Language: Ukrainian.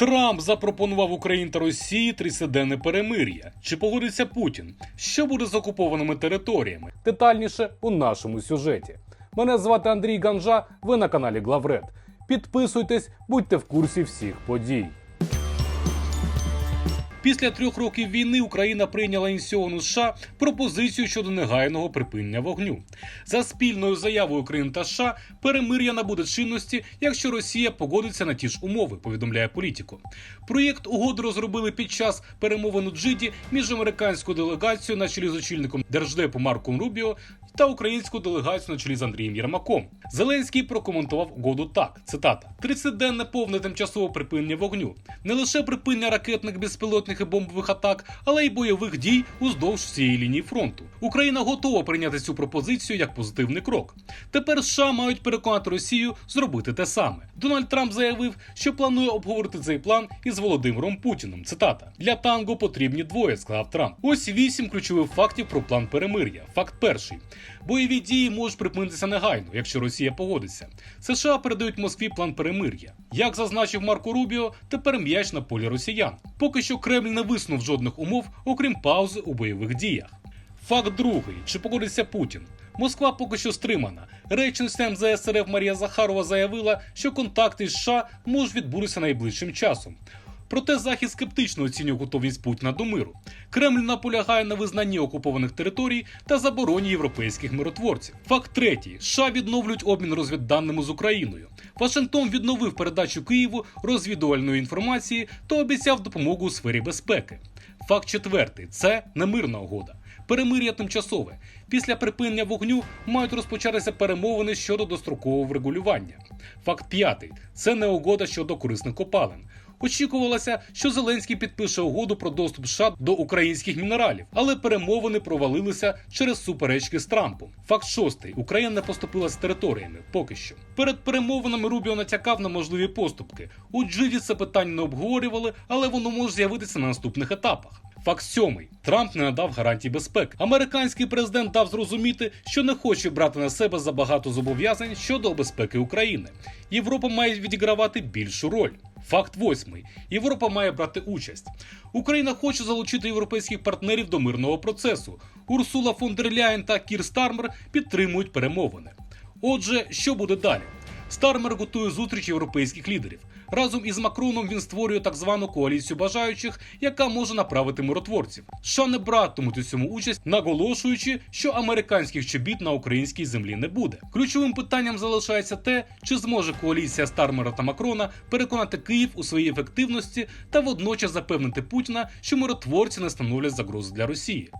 Трамп запропонував Україні та Росії трисиденне перемир'я. Чи погодиться Путін? Що буде з окупованими територіями? Детальніше у нашому сюжеті. Мене звати Андрій Ганжа. Ви на каналі Главред. Підписуйтесь, будьте в курсі всіх подій. Після трьох років війни Україна прийняла ініційовану США пропозицію щодо негайного припинення вогню. За спільною заявою України та США перемир'я набуде чинності, якщо Росія погодиться на ті ж умови, повідомляє політико. Проєкт угоди розробили під час перемовин у Джиді між американською делегацією на чолі з очільником держдепу Марком Рубіо та українську делегацію на чолі з Андрієм Єрмаком. Зеленський прокоментував угоду так: цитата: «30-денне повне тимчасове припинення вогню, не лише припинення ракетних безпілотних і бомбових атак, але й бойових дій уздовж всієї лінії фронту. Україна готова прийняти цю пропозицію як позитивний крок. Тепер США мають переконати Росію зробити те саме. Дональд Трамп заявив, що планує обговорити цей план із Володимиром Путіним. Цитата: для танго потрібні двоє, сказав Трамп. Ось вісім ключових фактів про план перемир'я. Факт перший: бойові дії можуть припинитися негайно, якщо Росія погодиться. США передають Москві план перемир'я. Як зазначив Марко Рубіо, тепер м'яч на полі росіян. Поки що Кремль не висунув жодних умов, окрім паузи у бойових діях. Факт другий: чи погодиться Путін? Москва поки що стримана. Речниця МЗС РФ Марія Захарова заявила, що контакти з США можуть відбутися найближчим часом. Проте Захід скептично оцінює готовність Путіна до миру. Кремль наполягає на визнанні окупованих територій та забороні європейських миротворців. Факт третій: США відновлюють обмін розвідданими з Україною. Вашингтон відновив передачу Києву розвідувальної інформації та обіцяв допомогу у сфері безпеки. Факт четвертий це немирна угода. Перемир'я тимчасове. Після припинення вогню мають розпочатися перемовини щодо дострокового врегулювання. Факт п'ятий це не угода щодо корисних копалин. Очікувалося, що Зеленський підпише угоду про доступ США до українських мінералів, але перемовини провалилися через суперечки з Трампом. Факт шостий: Україна не поступила з територіями. Поки що. Перед перемовинами Рубіо натякав на можливі поступки. У Джиді це питання не обговорювали, але воно може з'явитися на наступних етапах. Факт сьомий: Трамп не надав гарантій безпеки. Американський президент дав зрозуміти, що не хоче брати на себе забагато зобов'язань щодо безпеки України. Європа має відігравати більшу роль. Факт восьмий: Європа має брати участь. Україна хоче залучити європейських партнерів до мирного процесу. Урсула фон дер Ляєн та Кір Стармер підтримують перемовини. Отже, що буде далі? Стармер готує зустріч європейських лідерів. Разом із Макроном він створює так звану коаліцію бажаючих, яка може направити миротворців. США не братимуть у цьому участь, наголошуючи, що американських чобіт на українській землі не буде. Ключовим питанням залишається те, чи зможе коаліція Стармера та Макрона переконати Київ у своїй ефективності та водночас запевнити Путіна, що миротворці не становлять загрози для Росії.